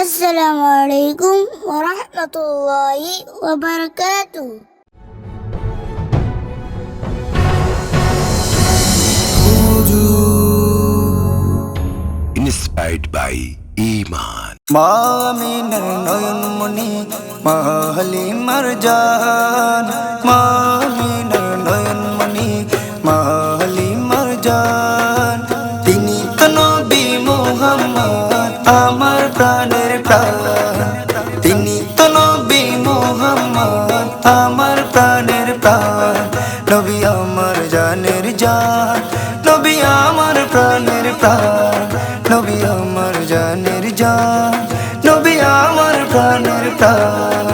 আসসালামু আলাইকুম ওয়া রাহমাতুল্লাহি ওয়া বারাকাতুহু inspired by Iman. মামিনার নয়নমণি মাহালিমার জান মামিনার প্রাণের প্রাণ। তিনি তো নবী মোহাম্মদ, আমার প্রাণের প্রাণ। নবী আমার জানের জান, নবী আমার প্রাণের প্রাণ। নবী আমার জানের জান, নবী আমার প্রাণের প্রাণ।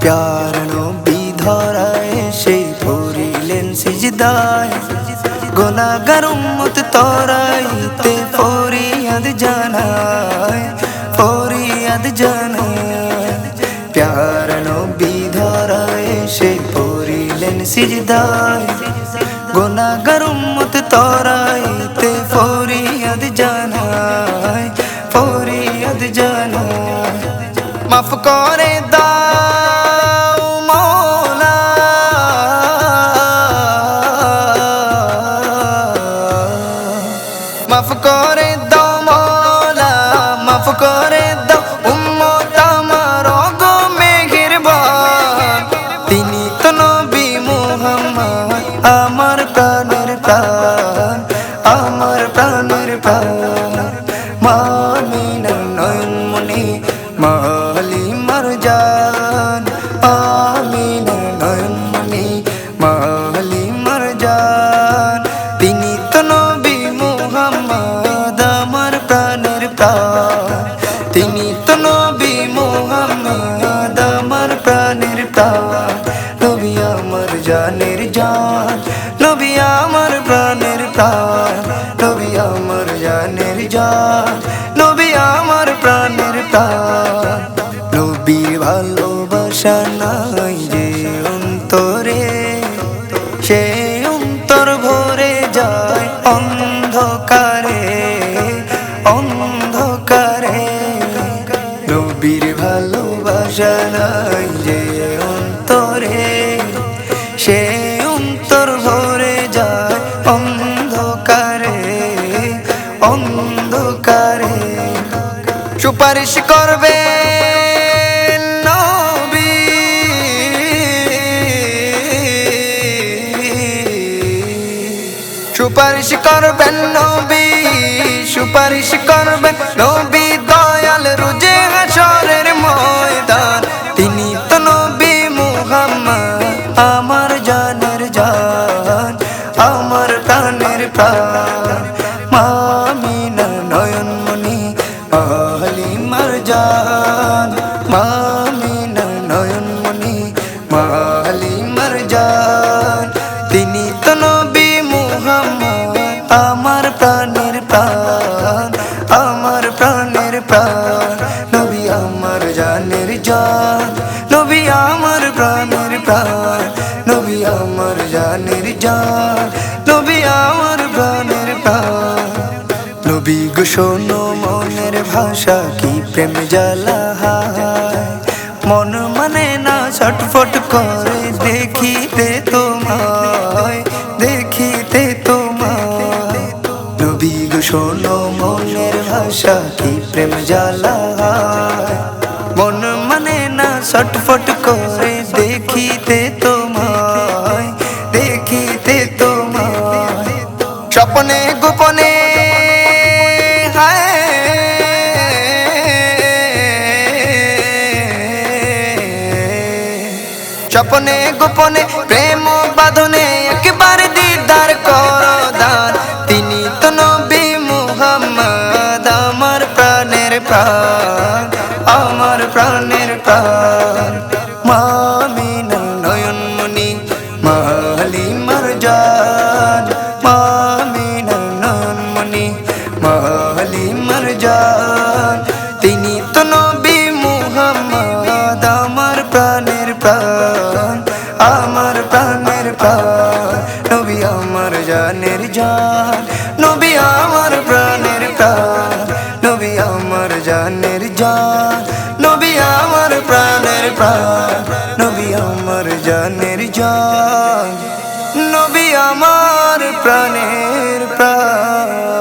প্যার নবী ধরায়, সেই পড়িলেন সিজদায়। গোনাগার উম্মত তরাইতে ফরিয়াদ জানায়। ফরিয়াদ জানায় প্যার নবী ধরায় সেই পড়িলেন সিজদায় গোনাগার উম্মত তরাইতে ফরিয়াদ জানায় ফরিয়াদ জানায় মাফ করে দাও মৌলা মাফ করে দাও মৌলা মাফ করে প্রাণ, আমার প্রাণের প্রাণ। মামিনার নয়নমণি মালি মার জান। আমিনার নয়নমণি মালি মার জান। তিনি তো নবী মুহাম্মদ, আমার প্রাণের প্রাণ। তিনি আমার প্রাণের প্রাণ নবী আমার জানের জান নবী আমার প্রাণের প্রাণ নবীর ভালোবাসা নাই যে অন্তরে, সে অন্তর ভরে যায় অন্ধকারে অন্ধকারে। নবীর ভালোবাসা নাই যে অন্তরে, সে অন্ধকারে অন্ধকারে। সুপারিশ করবে সুপারিশ করবেন নবী, সুপারিশ করবেন নবী। দয়াল রুজে হাসরের ময়দান, তিনি তো নবী মুহাম্মদ, আমার জানের জান। প্রাণ মামিনা নয়নমণি মালিমার জান মামিনা নয়নমণি মালিমার জান তিনি তো নবী মুহাম্মদ, আমার প্রাণের প্রাণ, আমার প্রাণের প্রাণ। নবী আমার জানের জান, নবী আমার প্রাণের প্রাণ। নবী আমার জানের জান শোনো মনের ভাষা, কি প্রেম জ্বালা মন মানে না, ছটফট করে দেখিতে তোমায় দেখিতে তোমায়। নবী গো, শোনো মনের ভাষা, কি প্রেম জ্বালা মন মানে না, ছটফট করে দেখিতে তোমায় দেখিতে তোমায়। স্বপ্নে স্বপ্নে গোপনে প্রেম বাঁধনে একেবারে দিদার কর দান তিনি তো নবী মুহাম্মদ, আমার প্রাণের প্রাণ, আমার প্রাণের প্রাণ। মামিনা নয়নমণি মালিমার জান নবী আমার প্রাণের প্রাণ।